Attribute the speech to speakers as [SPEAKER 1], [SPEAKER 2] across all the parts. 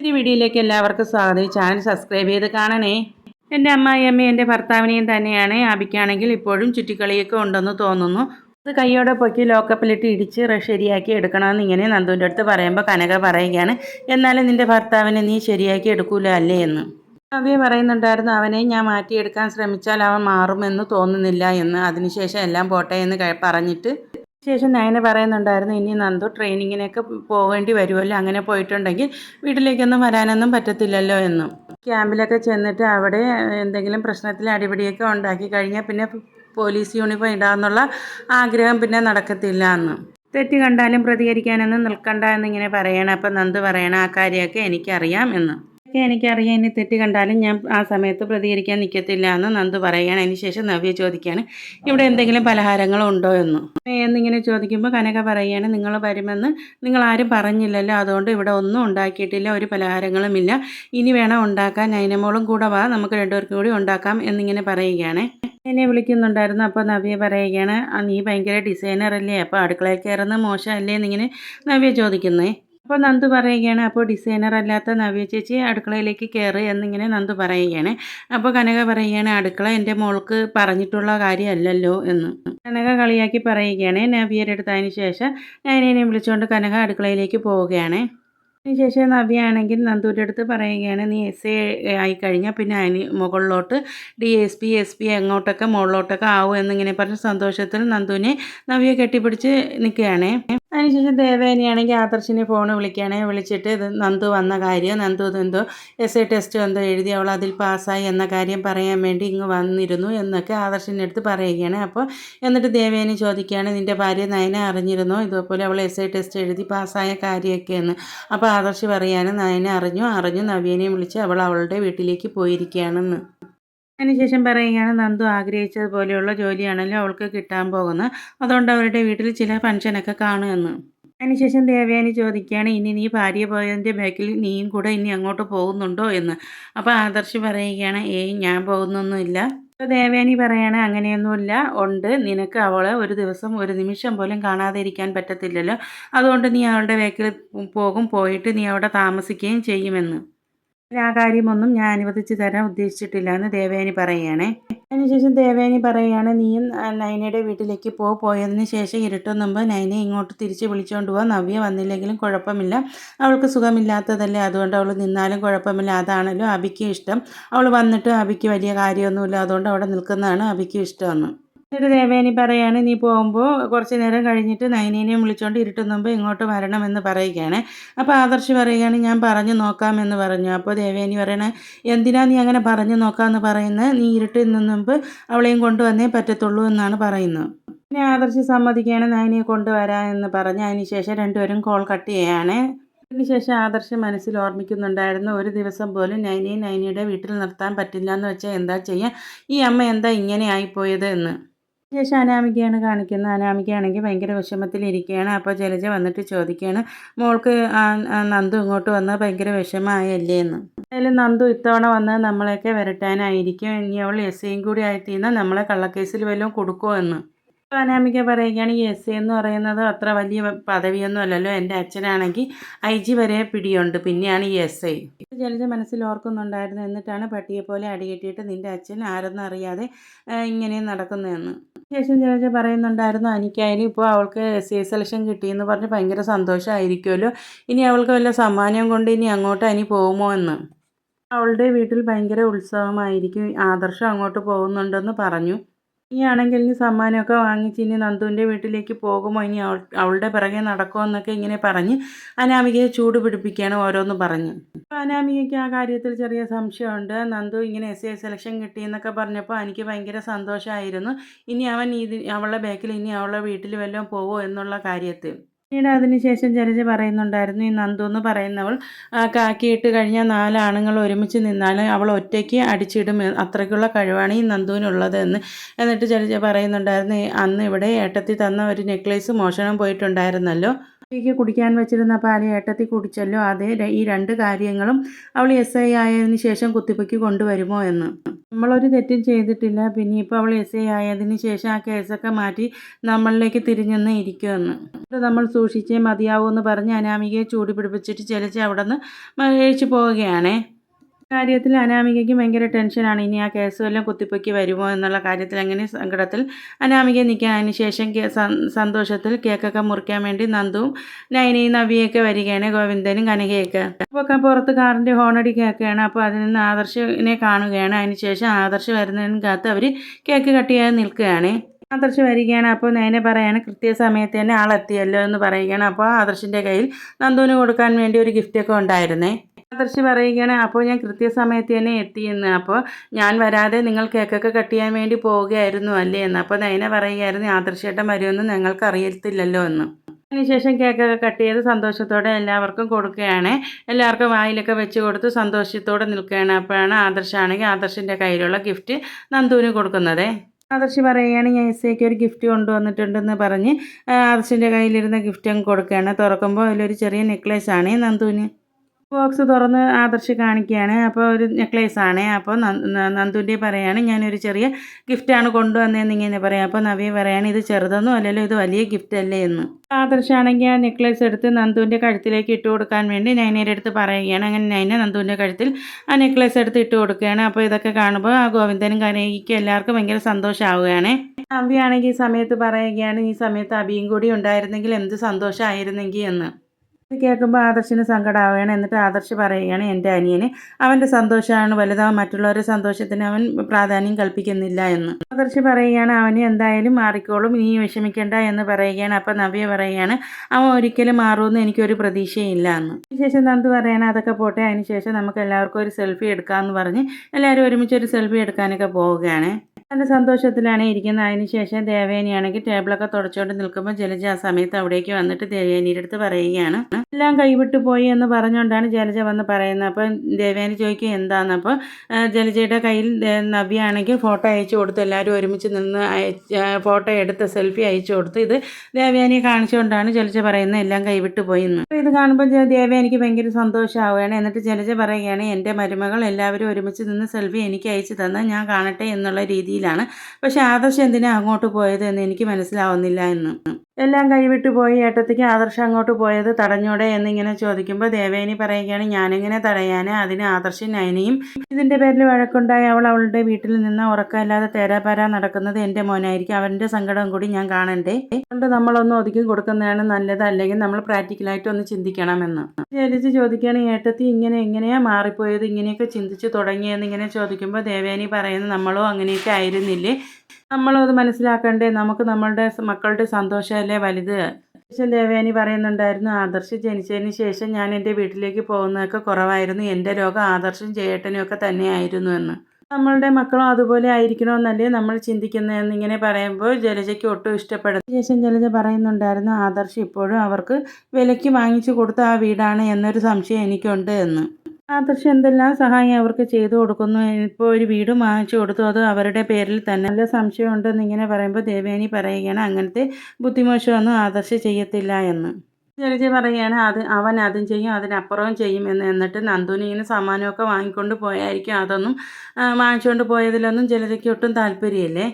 [SPEAKER 1] ഈ വീഡിയോയിലേക്ക് എല്ലാവർക്കും സ്വാഗതം. ചാനൽ സബ്സ്ക്രൈബ് ചെയ്ത് കാണണേ. എന്റെ അമ്മായിയമ്മയും എന്റെ ഭർത്താവിനെയും തന്നെയാണ് ആബിക്കാണെങ്കിൽ ഇപ്പോഴും ചുറ്റിക്കളിയൊക്കെ ഉണ്ടെന്ന് തോന്നുന്നു. അത് കൈയോടെ പൊക്കി ലോക്കപ്പിലിട്ട് ഇടിച്ച് ശരിയാക്കി എടുക്കണമെന്ന് ഇങ്ങനെ നന്ദുവിന്റെ അടുത്ത് പറയുമ്പോൾ കനക പറയുകയാണ്. എന്നാലും നിന്റെ ഭർത്താവിനെ നീ ശരിയാക്കി എടുക്കൂല അല്ലേ എന്ന്. അവയെ പറയുന്നുണ്ടായിരുന്നു അവനെ ഞാൻ മാറ്റിയെടുക്കാൻ ശ്രമിച്ചാൽ അവൻ മാറുമെന്ന് തോന്നുന്നില്ല എന്ന്. അതിനുശേഷം എല്ലാം പോട്ടെ എന്ന് പറഞ്ഞിട്ട് ശേഷം നയന പറയുന്നുണ്ടായിരുന്നു ഇനി നന്ദു ട്രെയിനിങ്ങിനൊക്കെ പോകേണ്ടി വരുമല്ലോ അങ്ങനെ പോയിട്ടുണ്ടെങ്കിൽ വീട്ടിലേക്കൊന്നും വരാനൊന്നും പറ്റത്തില്ലല്ലോ എന്നും. ക്യാമ്പിലൊക്കെ ചെന്നിട്ട് അവിടെ എന്തെങ്കിലും പ്രശ്നത്തിൽ അടിപിടിയൊക്കെ ഉണ്ടാക്കി കഴിഞ്ഞാൽ പിന്നെ പോലീസ് യൂണിഫോം ഇടാമെന്നുള്ള ആഗ്രഹം പിന്നെ നടക്കത്തില്ല എന്ന്. തെറ്റ് കണ്ടാലും പ്രതികരിക്കാനൊന്നും നിൽക്കണ്ട എന്നിങ്ങനെ പറയണം. അപ്പം നന്ദു പറയണം ആ കാര്യമൊക്കെ എനിക്കറിയാം എന്ന്. ഒക്കെ എനിക്കറിയാം? ഇനി തെറ്റ് കണ്ടാലും ഞാൻ ആ സമയത്ത് പ്രതികരിക്കാൻ നിൽക്കത്തില്ല എന്ന് നന്ദു പറയുകയാണ് അതിനുശേഷം നവ്യ ചോദിക്കുകയാണ് ഇവിടെ എന്തെങ്കിലും പലഹാരങ്ങളുണ്ടോ എന്ന്? എന്നിങ്ങനെ ചോദിക്കുമ്പോൾ കനക പറയുകയാണ് നിങ്ങൾ വരുമെന്ന് നിങ്ങൾ ആരും പറഞ്ഞില്ലല്ലോ. അതുകൊണ്ട് ഇവിടെ ഒന്നും ഉണ്ടാക്കിയിട്ടില്ല ഒരു പലഹാരങ്ങളുമില്ല ഇനി വേണം ഉണ്ടാക്കാൻ. നൈനമോളും കൂടെ വാ നമുക്ക് രണ്ടുപേർക്കും കൂടി ഉണ്ടാക്കാം എന്നിങ്ങനെ പറയുകയാണ്. എന്നെ വിളിക്കുന്നുണ്ടായിരുന്നു. അപ്പോൾ നവ്യ പറയുകയാണ് "ആ, നീ ഭയങ്കര ഡിസൈനർ അല്ലേ? അപ്പോൾ അടുക്കളയിൽ കയറുന്നത് മോശമല്ലേ? എന്നിങ്ങനെ നവ്യ ചോദിക്കുന്നേ. അപ്പോൾ നന്ദു പറയുകയാണ് അപ്പോൾ ഡിസൈനർ അല്ലാത്ത നവ്യ ചേച്ചി അടുക്കളയിലേക്ക് കയറി എന്നിങ്ങനെ നന്ദു പറയുകയാണ്. അപ്പോൾ കനക പറയുകയാണ് അടുക്കള എന്റെ മോൾക്ക് പറഞ്ഞിട്ടുള്ള കാര്യമല്ലല്ലോ എന്ന്. കനക കളിയാക്കി പറയുകയാണ് നവ്യയുടെ അടുത്തതിന് ശേഷം നയനേനെ വിളിച്ചുകൊണ്ട് കനക അടുക്കളയിലേക്ക് പോവുകയാണ്. അതിനുശേഷം നവ്യാണെങ്കിൽ നന്ദുവിന്റെ അടുത്ത് പറയുകയാണ് നീ എസ് എ ആയിക്കഴിഞ്ഞാൽ പിന്നെ അതിന് മുകളിലോട്ട് D S P S P എങ്ങോട്ടൊക്കെ മുകളിലോട്ടൊക്കെ ആവും എന്നിങ്ങനെ പറഞ്ഞ് സന്തോഷത്തിൽ നന്ദുവിനെ നവ്യ കെട്ടിപ്പിടിച്ച് നിൽക്കുകയാണ്. അതിനുശേഷം ദേവേനെയാണെങ്കിൽ ആദർശിനെ ഫോൺ വിളിക്കുകയാണ്. വിളിച്ചിട്ട് ഇത് നന്ദു വന്ന കാര്യം നന്ദു എന്തോ എസ് ഐ ടെസ്റ്റ് എന്തോ എഴുതി അവൾ അതിൽ പാസ്സായി എന്ന കാര്യം പറയാൻ വേണ്ടി ഇങ്ങ് വന്നിരുന്നു എന്നൊക്കെ ആദർശിന്റെ അടുത്ത് പറയുകയാണ്. അപ്പോൾ എന്നിട്ട് ദേവേനെ ചോദിക്കുകയാണ് നിന്റെ ഭാര്യ നയനെ അറിഞ്ഞിരുന്നോ? ഇതുപോലെ അവൾ എസ് ഐ ടെസ്റ്റ് എഴുതി പാസ്സായ കാര്യമൊക്കെ എന്ന് അപ്പോൾ ആദർശി പറയാനും നയനെ അറിഞ്ഞു. അറിഞ്ഞു നവ്യനെയും വിളിച്ച് അവൾ അവളുടെ വീട്ടിലേക്ക് പോയിരിക്കുകയാണെന്ന്. അതിനുശേഷം പറയുകയാണ് നന്ദു ആഗ്രഹിച്ചതുപോലെയുള്ള ജോലിയാണല്ലോ അവൾക്ക് കിട്ടാൻ പോകുന്നത്. അതുകൊണ്ട് അവരുടെ വീട്ടിൽ ചില ഫംഗ്ഷനൊക്കെ കാണുമെന്ന് അതിനുശേഷം ദേവയാനി ചോദിക്കുകയാണ് ഇനി നീ ഭാര്യ പോയതിന്റെ ബാക്കിൽ നീയും കൂടെ ഇനി അങ്ങോട്ട് പോകുന്നുണ്ടോ എന്ന്? അപ്പോൾ ആദർശ് പറയുകയാണ് ഏയ് ഞാൻ പോകുന്നൊന്നുമില്ല. അപ്പോൾ ദേവയാനി പറയുകയാണ് അങ്ങനെയൊന്നുമില്ല. ഉണ്ട്. നിനക്ക് അവളെ ഒരു ദിവസം ഒരു നിമിഷം പോലും കാണാതെ ഇരിക്കാൻ പറ്റത്തില്ലല്ലോ. അതുകൊണ്ട് നീ അവളുടെ ബാക്കിൽ പോകും. പോയിട്ട് നീ അവിടെ താമസിക്കുകയും ചെയ്യുമെന്ന്. ആ കാര്യമൊന്നും ഞാൻ അനുവദിച്ചു തരാൻ ഉദ്ദേശിച്ചിട്ടില്ല എന്ന് ദേവേനി പറയുകയാണേ. അതിനുശേഷം ദേവേനി പറയുകയാണ് നീയും നൈനയുടെ വീട്ടിലേക്ക് പോ. പോയതിന് ശേഷം ഇരുട്ടും മുമ്പ് നൈനെ ഇങ്ങോട്ട് തിരിച്ച് വിളിച്ചുകൊണ്ട് പോവാൻ നവ്യ വന്നില്ലെങ്കിലും കുഴപ്പമില്ല. അവൾക്ക് സുഖമില്ലാത്തതല്ലേ? അതുകൊണ്ട് അവൾ നിന്നാലും കുഴപ്പമില്ല. അതാണല്ലോ അബിക്ക് ഇഷ്ടം. അവൾ വന്നിട്ട് അബിക്ക് വലിയ കാര്യമൊന്നുമില്ല. അതുകൊണ്ട് അവിടെ നിൽക്കുന്നതാണ് അബിക്ക് ഇഷ്ടമെന്ന്. എന്നിട്ട് ദേവേനി പറയാണ് നീ പോകുമ്പോൾ കുറച്ച് നേരം കഴിഞ്ഞിട്ട് നൈനേനെയും വിളിച്ചുകൊണ്ട് ഇരുട്ടും മുമ്പ് ഇങ്ങോട്ട് വരണമെന്ന് പറയുകയാണ്. അപ്പോൾ ആദർശ് പറയുകയാണ് ഞാൻ പറഞ്ഞു നോക്കാമെന്ന് പറഞ്ഞു. അപ്പോൾ ദേവേനി പറയണേ എന്തിനാ നീ അങ്ങനെ പറഞ്ഞു നോക്കാമെന്ന് പറയുന്നത് നീ ഇരുട്ടിൽ നിന്ന് മുമ്പ് അവളെയും കൊണ്ടുവന്നേ പറ്റത്തുള്ളൂ എന്നാണ് പറയുന്നത് പിന്നെ ആദർശ് സമ്മതിക്കുകയാണ് നൈനിയെ കൊണ്ടുവരാമെന്ന് പറഞ്ഞ് അതിന് ശേഷം രണ്ടുപേരും കോൾ കട്ട് ചെയ്യാണ്. അതിനുശേഷം ആദർശ് മനസ്സിൽ ഓർമ്മിക്കുന്നുണ്ടായിരുന്നു ഒരു ദിവസം പോലും നൈനയെ നൈനിയുടെ വീട്ടിൽ നിർത്താൻ പറ്റില്ല എന്ന് വെച്ചാൽ എന്താ ചെയ്യുക ഈ അമ്മ എന്താ ഇങ്ങനെ ആയിപ്പോയത്? എന്ന്. ശേഷം അനാമികയാണ് കാണിക്കുന്നത്. അനാമികയാണെങ്കിൽ ഭയങ്കര വിഷമത്തിലിരിക്കുകയാണ്. അപ്പോൾ ജലജ വന്നിട്ട് ചോദിക്കുകയാണ് മോൾക്ക് നന്ദു ഇങ്ങോട്ട് വന്ന് ഭയങ്കര വിഷമമായല്ലേ എന്ന്? എന്തായാലും നന്ദു ഇത്തവണ വന്ന് നമ്മളെയൊക്കെ വരട്ടാനായിരിക്കും. ഇനി അവൾ എസ് ഐയും കൂടി ആയിത്തീന്ന് നമ്മളെ കള്ളക്കേസിൽ വല്ലതും കൊടുക്കുമോ എന്ന്. അപ്പോൾ അനാമിക പറയുകയാണ് എസ് എന്ന് പറയുന്നത് അത്ര വലിയ പദവിയൊന്നും അല്ലല്ലോ. എന്റെ അച്ഛനാണെങ്കിൽ ഐ ജി വരെ പിടിയുണ്ട്. പിന്നെയാണ് ഈ എസ് ഐ ജലജ മനസ്സിൽ ഓർക്കുന്നുണ്ടായിരുന്നു. എന്നിട്ടാണ് പട്ടിയെ പോലെ അടികെട്ടിയിട്ട് നിന്റെ അച്ഛൻ ആരെന്നും അറിയാതെ ഇങ്ങനെ നടക്കുന്നതെന്ന്. ശേഷം ജലജ പറയുന്നുണ്ടായിരുന്നു എനിക്കായാലും ഇപ്പോൾ അവൾക്ക് എസ് സി സെലക്ഷൻ കിട്ടിയെന്ന് പറഞ്ഞ് ഭയങ്കര സന്തോഷമായിരിക്കുമല്ലോ ഇനി അവൾക്ക് വല്ല സമ്മാനം കൊണ്ട് ഇനി അങ്ങോട്ട് അനി പോകുമോ എന്ന്. അവളുടെ വീട്ടിൽ ഭയങ്കര ഉത്സവമായിരിക്കും ആദർശം അങ്ങോട്ട് പോകുന്നുണ്ടെന്ന് പറഞ്ഞു. ഇനി ആണെങ്കിൽ ഇനി സമ്മാനമൊക്കെ വാങ്ങിച്ച് ഇനി നന്ദുവിന്റെ വീട്ടിലേക്ക് പോകുമോ? ഇനി അവളുടെ പിറകെ നടക്കുമോ എന്നൊക്കെ ഇങ്ങനെ പറഞ്ഞ് അനാമികയെ ചൂട് പിടിപ്പിക്കുകയാണ് ഓരോന്ന് പറഞ്ഞ്. അനാമികയ്ക്ക് ആ കാര്യത്തിൽ ചെറിയ സംശയമുണ്ട്. നന്ദു ഇങ്ങനെ എസ് ഐ സെലക്ഷൻ കിട്ടിയെന്നൊക്കെ പറഞ്ഞപ്പോൾ എനിക്ക് ഭയങ്കര സന്തോഷമായിരുന്നു. ഇനി അവൻ ഇത് അവളുടെ ബാക്കിൽ ഇനി അവളുടെ വീട്ടിൽ വല്ലതും പോവോ എന്നുള്ള കാര്യത്തിൽ. പിന്നീട് അതിനുശേഷം ചരജ പറയുന്നുണ്ടായിരുന്നു ഈ നന്ദു എന്ന് പറയുന്നവൾ കാക്കിയിട്ട് കഴിഞ്ഞാൽ നാലാണുങ്ങൾ ഒരുമിച്ച് നിന്നാൽ അവൾ ഒറ്റയ്ക്ക് അടിച്ചിടും അത്രയ്ക്കുള്ള കഴിവാണ് ഈ നന്ദുവിനുള്ളത് എന്ന്. എന്നിട്ട് ചരജ പറയുന്നുണ്ടായിരുന്നു അന്ന് ഇവിടെ ഏട്ടത്തി തന്ന ഒരു നെക്ലേസ് മോഷണം പോയിട്ടുണ്ടായിരുന്നല്ലോ. എനിക്ക് കുടിക്കാൻ വെച്ചിരുന്ന പാൽ ഏട്ടത്തി കുടിച്ചല്ലോ അതെ ഈ രണ്ട് കാര്യങ്ങളും അവൾ എസ് ഐ ആയതിനു ശേഷം കുത്തിപ്പൊക്കി കൊണ്ടുവരുമോ എന്ന്. നമ്മളൊരു തെറ്റും ചെയ്തിട്ടില്ല പിന്നെ ഇപ്പോൾ അവൾ എസ് ഐ ആയതിനു ശേഷം ആ കേസൊക്കെ മാറ്റി നമ്മളിലേക്ക് തിരിഞ്ഞെന്ന് ഇരിക്കുമെന്ന്. നമ്മൾ സൂക്ഷിച്ചേ മതിയാവൂ എന്ന് പറഞ്ഞ് അനാമികയെ ചൂടി പിടിപ്പിച്ചിട്ട് ചെലച്ച് അവിടെ നിന്ന് എഴിച്ചു പോവുകയാണ്. കാര്യത്തിൽ അനാമികയ്ക്ക് ഭയങ്കര ടെൻഷനാണ്. ഇനി ആ കേസ് എല്ലാം കുത്തിപ്പൊക്കി വരുമോ എന്നുള്ള കാര്യത്തിൽ അങ്ങനെ സങ്കടത്തിൽ അനാമിക നിൽക്കാൻ അതിന് ശേഷം സന്തോഷത്തിൽ കേക്കൊക്കെ മുറിക്കാൻ വേണ്ടി നന്ദുവും നൈനയും നവിയൊക്കെ വരികയാണ്. ഗോവിന്ദനും കനകയൊക്കെ. അപ്പോൾ പുറത്ത് കാറിന്റെ ഹോണടി കേൾക്കുകയാണ്. അപ്പോൾ അതിൽ നിന്ന് ആദർശിനെ കാണുകയാണ്. അതിനുശേഷം ആദർശ് വരുന്നതിനും കാത്ത് അവർ കേക്ക് കട്ട് ചെയ്യാതെ നിൽക്കുകയാണ്. ആദർശ് വരികയാണ് അപ്പോൾ നയനെ പറയാണ് കൃത്യസമയത്ത് തന്നെ ആളെത്തിയല്ലോ എന്ന് പറയുകയാണ്. അപ്പോൾ ആദർശിന്റെ കയ്യിൽ നന്ദുവിന് കൊടുക്കാൻ വേണ്ടി ഒരു ഗിഫ്റ്റൊക്കെ ഉണ്ടായിരുന്നേ. ആദർശ് പറയുകയാണ് അപ്പോൾ ഞാൻ കൃത്യസമയത്ത് തന്നെ എത്തിയെന്ന് അപ്പോൾ ഞാൻ വരാതെ നിങ്ങൾ കേക്കൊക്കെ കട്ട് ചെയ്യാൻ വേണ്ടി പോവുകയായിരുന്നു അല്ലേ എന്ന്. അപ്പോൾ നയന പറയുകയായിരുന്നു ആദർശേട്ടൻ വരുമെന്ന് ഞങ്ങൾക്ക് അറിയത്തില്ലല്ലോ എന്ന്. അതിനുശേഷം കേക്കൊക്കെ കട്ട് ചെയ്ത് സന്തോഷത്തോടെ എല്ലാവർക്കും കൊടുക്കുകയാണ്. എല്ലാവർക്കും വായിലൊക്കെ വെച്ച് കൊടുത്ത് സന്തോഷത്തോടെ നിൽക്കുകയാണ്. അപ്പോഴാണ് ആദർശാണെങ്കിൽ ആദർശിന്റെ കയ്യിലുള്ള ഗിഫ്റ്റ് നന്ദുവിന് കൊടുക്കുന്നത്. ആദർശ് പറയുകയാണ് ഞാൻ എസ് ഐക്ക് ഒരു ഗിഫ്റ്റ് കൊണ്ടുവന്നിട്ടുണ്ടെന്ന് പറഞ്ഞ് ആദർശിന്റെ കയ്യിലിരുന്ന ഗിഫ്റ്റ് അങ്ങ് കൊടുക്കുകയാണ്. തുറക്കുമ്പോൾ അതിലൊരു ചെറിയ നെക്ലേസ് ആണ് നന്ദുവിന് ബോക്സ് തുറന്ന് ആദർശ് കാണിക്കുകയാണ്. അപ്പോൾ ഒരു നെക്ലേസ് ആണ്. അപ്പോൾ നന്ദുന്റെ പറയാണ് ഞാനൊരു ചെറിയ ഗിഫ്റ്റാണ് കൊണ്ടുവന്നതെന്ന് ഇങ്ങനെ പറയാം. അപ്പോൾ നവ്യ പറയാണ് ഇത് ചെറുതൊന്നും അല്ലല്ലോ ഇത് വലിയ ഗിഫ്റ്റ് അല്ലേ? എന്ന്. ആദർശാണെങ്കിൽ ആ നെക്ലേസ് എടുത്ത് നന്ദുവിന്റെ കഴുത്തിലേക്ക് ഇട്ട് കൊടുക്കാൻ വേണ്ടി നൈനയുടെ അടുത്ത് പറയുകയാണ്. അങ്ങനെ നൈന നന്ദുവിന്റെ കഴുത്തിൽ ആ നെക്ലേസ് എടുത്ത് ഇട്ട് കൊടുക്കുകയാണ്. അപ്പോൾ ഇതൊക്കെ കാണുമ്പോൾ ആ ഗോവിന്ദനും കനയ്ക്കും എല്ലാവർക്കും ഭയങ്കര സന്തോഷമാവുകയാണ് നവ്യാണെങ്കിൽ ഈ സമയത്ത് പറയുകയാണ് ഈ സമയത്ത് അബിയും കൂടി ഉണ്ടായിരുന്നെങ്കിൽ എന്ത് സന്തോഷമായിരുന്നെങ്കിൽ എന്ന്. ഇത് കേൾക്കുമ്പോൾ ആദർശിന് സങ്കടമാവുകയാണ് എന്നിട്ട് ആദർശ് പറയുകയാണ് എന്റെ അനിയന് അവന്റെ സന്തോഷമാണ് വലുതാവും മറ്റുള്ളവരുടെ സന്തോഷത്തിന് അവൻ പ്രാധാന്യം കൽപ്പിക്കുന്നില്ല എന്ന്. ആദർശ് പറയുകയാണ് അവന് എന്തായാലും മാറിക്കോളും നീ വിഷമിക്കേണ്ട എന്ന് പറയുകയാണ്. അപ്പം നവ്യ പറയുകയാണ് അവൻ ഒരിക്കലും മാറുമെന്ന് എനിക്കൊരു പ്രതീക്ഷയില്ല എന്ന്. അതിനുശേഷം നന്ദു പറയണം അതൊക്കെ പോട്ടെ അതിനുശേഷം നമുക്ക് എല്ലാവർക്കും ഒരു സെൽഫി എടുക്കാമെന്ന് പറഞ്ഞ് എല്ലാവരും ഒരുമിച്ച് ഒരു സെൽഫി എടുക്കാനൊക്കെ പോവുകയാണ്. നല്ല സന്തോഷത്തിലാണ് ഇരിക്കുന്നത്. അതിനുശേഷം ദേവേനിയാണെങ്കിൽ ടേബിളൊക്കെ തുടച്ചുകൊണ്ട് നിൽക്കുമ്പോൾ ജലജ ആ സമയത്ത് അവിടേക്ക് വന്നിട്ട് ദേവേനിയുടെ അടുത്ത് പറയുകയാണ്. എല്ലാം കൈവിട്ടു പോയി എന്ന് പറഞ്ഞുകൊണ്ടാണ് ജലജ വന്ന് പറയുന്നത്. അപ്പം ദേവേനി ചോദിക്കും എന്താന്ന്? അപ്പോൾ ജലജയുടെ കയ്യിൽ നവ്യാണെങ്കിൽ ഫോട്ടോ അയച്ചു കൊടുത്ത്. എല്ലാവരും ഒരുമിച്ച് നിന്ന് ഫോട്ടോ എടുത്ത് സെൽഫി അയച്ചു കൊടുത്ത്. ഇത് ദേവേനിയെ കാണിച്ചുകൊണ്ടാണ് ജലജ പറയുന്നത് എല്ലാം കൈവിട്ടു പോയി എന്ന്. അപ്പോൾ ഇത് കാണുമ്പോൾ ദേവേനിക്ക് ഭയങ്കര സന്തോഷമാവുകയാണ്. എന്നിട്ട് ജലജ പറയുകയാണ് എന്റെ മരുമകൾ എല്ലാവരും ഒരുമിച്ച് നിന്ന് സെൽഫി എനിക്ക് അയച്ചു തന്നാൽ ഞാൻ കാണട്ടെ എന്നുള്ള രീതിയിലാണ് പക്ഷെ ആദർശ് എന്തിനാണ് അങ്ങോട്ട് പോയത് എന്ന് എനിക്ക് മനസ്സിലാവുന്നില്ല എന്ന്. എല്ലാം കൈവിട്ട് പോയി. ഏട്ടത്തേക്ക് ആദർശം അങ്ങോട്ട് പോയത് തടഞ്ഞൂടെ എന്നിങ്ങനെ ചോദിക്കുമ്പോൾ ദേവേനി പറയുകയാണ് ഞാനെങ്ങനെ തടയാന്? അതിന് ആദർശം നയനയും ഇതിന്റെ പേരിൽ വഴക്കുണ്ടായി. അവൾ അവളുടെ വീട്ടിൽ നിന്ന് ഉറക്കമില്ലാതെ തേരാപാര നടക്കുന്നത് എന്റെ മോനായിരിക്കും. അവന്റെ സങ്കടം കൂടി ഞാൻ കാണണ്ടേ? അതുകൊണ്ട് നമ്മളൊന്ന് ഒതുക്കി കൊടുക്കുന്നതാണ് നല്ലത്. അല്ലെങ്കിൽ നമ്മൾ പ്രാക്ടിക്കലായിട്ട് ഒന്ന് ചിന്തിക്കണമെന്ന്. വിചാരിച്ച് ചോദിക്കുകയാണ് ഏട്ടത്തി ഇങ്ങനെ എങ്ങനെയാ മാറിപ്പോയത്? ഇങ്ങനെയൊക്കെ ചിന്തിച്ച് തുടങ്ങിയെന്ന് ഇങ്ങനെ ചോദിക്കുമ്പോൾ ദേവേനി പറയുന്നത് നമ്മളോ അങ്ങനെയൊക്കെ ആയിരുന്നില്ലേ? നമ്മളും അത് മനസ്സിലാക്കണ്ടേ? നമുക്ക് നമ്മളുടെ മക്കളുടെ സന്തോഷമല്ലേ വലുത്? ശേഷം ദേവയാനി പറയുന്നുണ്ടായിരുന്നു ആദർശ് ജനിച്ചതിന് ശേഷം ഞാൻ എന്റെ വീട്ടിലേക്ക് പോകുന്നതൊക്കെ കുറവായിരുന്നു. എന്റെ രോഗം ആദർശം ചേട്ടനും ഒക്കെ തന്നെയായിരുന്നു എന്ന്. നമ്മളുടെ മക്കളും അതുപോലെ ആയിരിക്കണമെന്നല്ലേ നമ്മൾ ചിന്തിക്കുന്നതെന്ന് ഇങ്ങനെ പറയുമ്പോൾ ജലജയ്ക്ക് ഒട്ടും ഇഷ്ടപ്പെടുന്നു ശേഷം ജലജ പറയുന്നുണ്ടായിരുന്നു ആദർശ് ഇപ്പോഴും അവർക്ക് വിലയ്ക്ക് വാങ്ങിച്ചു കൊടുത്ത ആ വീടാണ് എന്നൊരു സംശയം എനിക്കുണ്ട് എന്ന്. ആദർശ് എന്തെല്ലാം സഹായം അവർക്ക് ചെയ്തു കൊടുക്കുന്നു? ഇപ്പോൾ ഒരു വീട് വാങ്ങിച്ചു കൊടുത്തു. അത് അവരുടെ പേരിൽ തന്നെ. നല്ല സംശയമുണ്ടെന്ന് ഇങ്ങനെ പറയുമ്പോൾ ദേവേനി പറയുകയാണ് അങ്ങനത്തെ ബുദ്ധിമോശമൊന്നും ആദർശ് ചെയ്യത്തില്ല എന്ന്. ജലജ പറയുകയാണ് അത് അവൻ അതും ചെയ്യും അതിനപ്പുറവും ചെയ്യും എന്ന്. എന്നിട്ട് നന്ദുവിന് ഇങ്ങനെ സമ്മാനമൊക്കെ വാങ്ങിക്കൊണ്ട് പോയായിരിക്കും. അതൊന്നും വാങ്ങിച്ചുകൊണ്ട് പോയതിലൊന്നും ജലജയ്ക്ക് ഒട്ടും താല്പര്യമില്ലേ?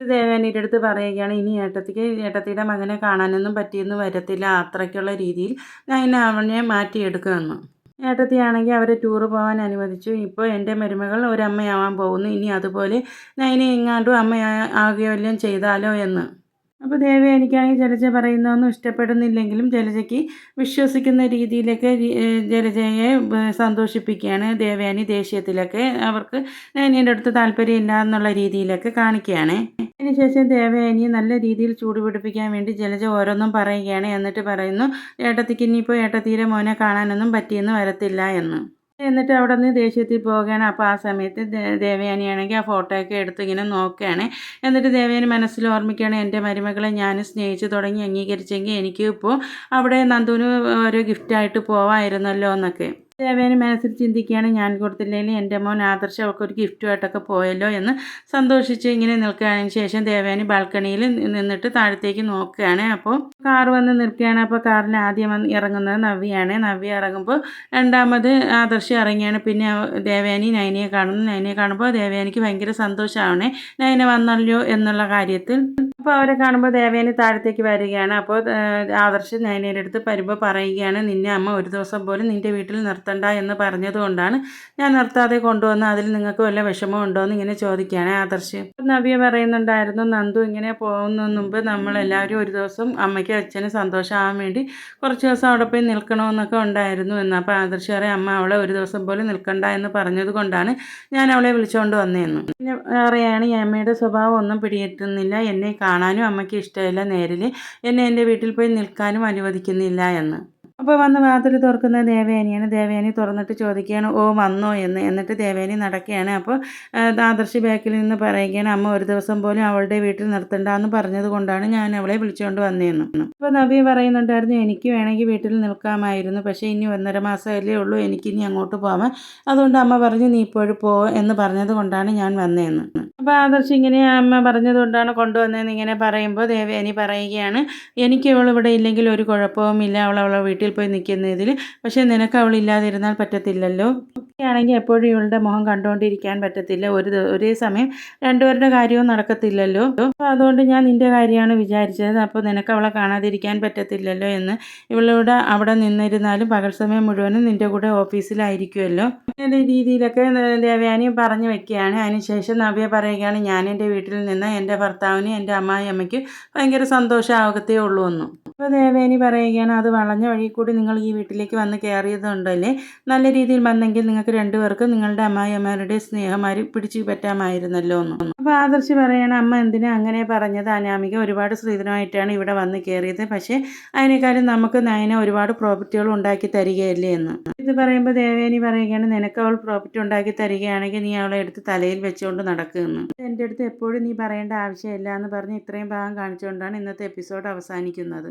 [SPEAKER 1] ദേവേനിയുടെ അടുത്ത് പറയുകയാണ് ഇനി ഏട്ടത്തിക്ക് ഏട്ടത്തിയുടെ മകനെ കാണാനൊന്നും പറ്റിയെന്ന് വരത്തില്ല. അത്രയ്ക്കുള്ള രീതിയിൽ ഞാൻ അവനെ മാറ്റിയെടുക്കുമെന്ന്. ഏട്ടത്തിയാണെങ്കിൽ അവരെ ടൂറ് പോകാൻ അനുവദിച്ചു. ഇപ്പോൾ എന്റെ മരുമകൾ ഒരമ്മയാവാൻ പോകുന്നു. ഇനി അതുപോലെ നൈനെ എങ്ങാണ്ടും അമ്മ ആകുകയോ ചെയ്താലോ എന്ന്. അപ്പോൾ ദേവി എനിക്കാണെങ്കിൽ ജലജ പറയുന്നതൊന്നും ഇഷ്ടപ്പെടുന്നില്ലെങ്കിലും ജലജയ്ക്ക് വിശ്വസിക്കുന്ന രീതിയിലൊക്കെ ജലജയെ സന്തോഷിപ്പിക്കുകയാണ് ദേവയാനി ദേഷ്യത്തിലൊക്കെ. അവർക്ക് നൈനയുടെ അടുത്ത് താല്പര്യമില്ല എന്നുള്ള രീതിയിലൊക്കെ കാണിക്കുകയാണ്. അതിനുശേഷം ദേവയാനിയെ നല്ല രീതിയിൽ ചൂട് പിടിപ്പിക്കാൻ വേണ്ടി ജലജ ഓരോന്നും പറയുകയാണ്. എന്നിട്ട് പറയുന്നു ഏട്ടത്തിക്ക് ഇനിയിപ്പോൾ ഏട്ടത്തീരെ മോനെ കാണാനൊന്നും പറ്റിയെന്ന് വരത്തില്ല എന്ന്. എന്നിട്ട് അവിടെ നിന്ന് ദേഷ്യത്തിൽ പോവുകയാണ്. അപ്പോൾ ആ സമയത്ത് ദേവയാനി ദേവയാനിയാണെങ്കിൽ ആ ഫോട്ടോയൊക്കെ എടുത്ത് ഇങ്ങനെ നോക്കുകയാണ്. എന്നിട്ട് ദേവയാനി മനസ്സിൽ ഓർമ്മിക്കുകയാണ് എന്റെ മരുമകളെ ഞാൻ സ്നേഹിച്ച് തുടങ്ങി അംഗീകരിച്ചെങ്കിൽ എനിക്ക് ഇപ്പോൾ അവിടെ നന്ദുവിന് ഒരു ഗിഫ്റ്റായിട്ട് പോവാമായിരുന്നല്ലോ എന്നൊക്കെ. ദേവേനി മനസ്സിൽ ചിന്തിക്കുകയാണ് ഞാൻ കൊടുത്തില്ലെങ്കിൽ എന്റെ മോൻ ആദർശ അവൾക്ക് ഒരു ഗിഫ്റ്റുമായിട്ടൊക്കെ പോയല്ലോ എന്ന് സന്തോഷിച്ച് ഇങ്ങനെ നിൽക്കുകയാണെങ്കിൽ ശേഷം ദേവേന് ബാൽക്കണിയിൽ നിന്നിട്ട് താഴത്തേക്ക് നോക്കുകയാണ്. അപ്പോൾ കാർ വന്ന് നിൽക്കുകയാണ്. അപ്പോൾ കാറിൽ ആദ്യം വന്ന് ഇറങ്ങുന്നത് നവ്യാണ് നവ്യ ഇറങ്ങുമ്പോൾ രണ്ടാമത് ആദർശം ഇറങ്ങിയാണ്. പിന്നെ ദേവേനി നൈനിയെ കാണുന്നു. നൈനയെ കാണുമ്പോൾ ദേവേനിക്ക് ഭയങ്കര സന്തോഷമാണ്. നൈന വന്നല്ലോ എന്നുള്ള കാര്യത്തിൽ അപ്പോൾ അവരെ കാണുമ്പോൾ ദേവേനെ താഴത്തേക്ക് വരികയാണ്. അപ്പോൾ ആദർശ് നയനയുടെ അടുത്ത് വരുമ്പോൾ പറയുകയാണ് നിന്നെ അമ്മ ഒരു ദിവസം പോലും നിന്റെ വീട്ടിൽ നിർത്തണ്ട എന്ന് പറഞ്ഞതുകൊണ്ടാണ് ഞാൻ നിർത്താതെ കൊണ്ടുവന്ന് അതിൽ നിങ്ങൾക്ക് വല്ല വിഷമം ഉണ്ടോ എന്ന് ഇങ്ങനെ ചോദിക്കുകയാണ് ആദർശ്. നവ്യ പറയുന്നുണ്ടായിരുന്നു നന്ദു ഇങ്ങനെ പോകുന്നതിന് മുമ്പ് നമ്മളെല്ലാവരും ഒരു ദിവസം അമ്മയ്ക്കും അച്ഛനും സന്തോഷമാകാൻ വേണ്ടി കുറച്ച് ദിവസം അവിടെ പോയി നിൽക്കണമെന്നൊക്കെ ഉണ്ടായിരുന്നു എന്ന്. അപ്പോൾ ആദർശ് പറയും അമ്മ അവളെ ഒരു ദിവസം പോലും നിൽക്കണ്ട എന്ന് പറഞ്ഞതുകൊണ്ടാണ് ഞാൻ അവളെ വിളിച്ചുകൊണ്ട് വന്നതെന്ന്. പിന്നെ ഈ അമ്മയുടെ സ്വഭാവം ഒന്നും പിടിയിട്ടുന്നില്ല എന്നെ കാണാനും അമ്മയ്ക്ക് ഇഷ്ടമില്ല നേരിൽ എന്നെ എന്റെ വീട്ടിൽ പോയി നിൽക്കാനും അനുവദിക്കുന്നില്ല എന്ന്. അപ്പോൾ വന്ന് വാതിൽ തുറക്കുന്ന ദേവയാനിയാണ്. ദേവയാനി തുറന്നിട്ട് ചോദിക്കുകയാണ് ഓ വന്നോ എന്ന്? എന്നിട്ട് ദേവയാനി നടക്കുകയാണ്. അപ്പോൾ ആദർശി ബാക്കിൽ നിന്ന് പറയുകയാണ് അമ്മ ഒരു ദിവസം പോലും അവളുടെ വീട്ടിൽ നിർത്തണ്ടെന്ന് പറഞ്ഞത് കൊണ്ടാണ് ഞാൻ അവളെ വിളിച്ചുകൊണ്ട് വന്നതെന്ന് അപ്പോൾ നബി പറയുന്നുണ്ടായിരുന്നു എനിക്ക് വേണമെങ്കിൽ വീട്ടിൽ നിൽക്കാമായിരുന്നു. പക്ഷേ ഇനി ഒന്നര മാസമല്ലേ ഉള്ളൂ. എനിക്കിനി അങ്ങോട്ട് പോവാൻ. അതുകൊണ്ട് അമ്മ പറഞ്ഞു നീ ഇപ്പോഴും പോ എന്ന് പറഞ്ഞത് കൊണ്ടാണ് ഞാൻ വന്നതെന്ന് അപ്പോൾ ആദർശ് ഇങ്ങനെ അമ്മ പറഞ്ഞതുകൊണ്ടാണ് കൊണ്ടുവന്നതെന്ന് ഇങ്ങനെ പറയുമ്പോൾ ദേവയാനി പറയുകയാണ് എനിക്ക് അവൾ ഇവിടെ ഇല്ലെങ്കിൽ ഒരു കുഴപ്പവുമില്ല അവൾ അവളെ വീട്ടിൽ പോയി നിൽക്കുന്നതിൽ പക്ഷേ നിനക്ക് അവൾ ഇല്ലാതിരുന്നാൽ പറ്റത്തില്ലല്ലോ. ആണെങ്കിൽ എപ്പോഴും ഇവളുടെ മുഖം കണ്ടുകൊണ്ടിരിക്കാൻ പറ്റത്തില്ല. ഒരു ഒരേ സമയം രണ്ടുപേരുടെ കാര്യവും നടക്കത്തില്ലല്ലോ. അപ്പോൾ അതുകൊണ്ട് ഞാൻ നിന്റെ കാര്യമാണ് വിചാരിച്ചത്. അപ്പോൾ നിനക്ക് അവളെ കാണാതിരിക്കാൻ പറ്റത്തില്ലല്ലോ എന്ന് ഇവളിവിടെ അവിടെ നിന്നിരുന്നാലും പകൽ സമയം മുഴുവനും നിന്റെ കൂടെ ഓഫീസിലായിരിക്കുമല്ലോ അങ്ങനെ രീതിയിലൊക്കെ ദേവയാനി പറഞ്ഞു വെക്കുകയാണ്. അതിനുശേഷം നവ്യ പറയുകയാണ് ഞാൻ എന്റെ വീട്ടിൽ നിന്ന് എന്റെ ഭർത്താവിന് എന്റെ അമ്മായി അമ്മയ്ക്ക് ഭയങ്കര സന്തോഷമാകത്തേ ഉള്ളൂ എന്നും. അപ്പോൾ ദേവേനി പറയുകയാണ് അത് വളഞ്ഞ വഴി കൂടി നിങ്ങൾ ഈ വീട്ടിലേക്ക് വന്ന് കയറിയതുകൊണ്ടല്ലേ നല്ല രീതിയിൽ വന്നെങ്കിൽ നിങ്ങൾക്ക് രണ്ടുപേർക്കും നിങ്ങളുടെ അമ്മായിയമ്മമാരുടെ സ്നേഹമാര് പിടിച്ചു പറ്റാമായിരുന്നല്ലോ എന്ന്. അപ്പോൾ ആദർശ് പറയുകയാണ് അമ്മ എന്തിനാ അങ്ങനെ പറഞ്ഞത്? അനാമിക ഒരുപാട് സ്ത്രീധനമായിട്ടാണ് ഇവിടെ വന്ന് കയറിയത്. പക്ഷേ അതിനേക്കാളും നമുക്ക് നയന ഒരുപാട് പ്രോപ്പർട്ടികൾ ഉണ്ടാക്കി തരികയല്ലേ എന്ന്. ഇത് പറയുമ്പോൾ ദേവേനി പറയുകയാണ് നിനക്ക് അവൾ പ്രോപ്പർട്ടി ഉണ്ടാക്കി തരികയാണെങ്കിൽ നീ അവളെ എടുത്ത് തലയിൽ വെച്ചുകൊണ്ട് നടക്കുമെന്ന് എന്റെ അടുത്ത് എപ്പോഴും നീ പറയേണ്ട ആവശ്യമില്ല എന്ന് പറഞ്ഞ് ഇത്രയും ഭാഗം കാണിച്ചുകൊണ്ടാണ് ഇന്നത്തെ എപ്പിസോഡ് അവസാനിക്കുന്നത്.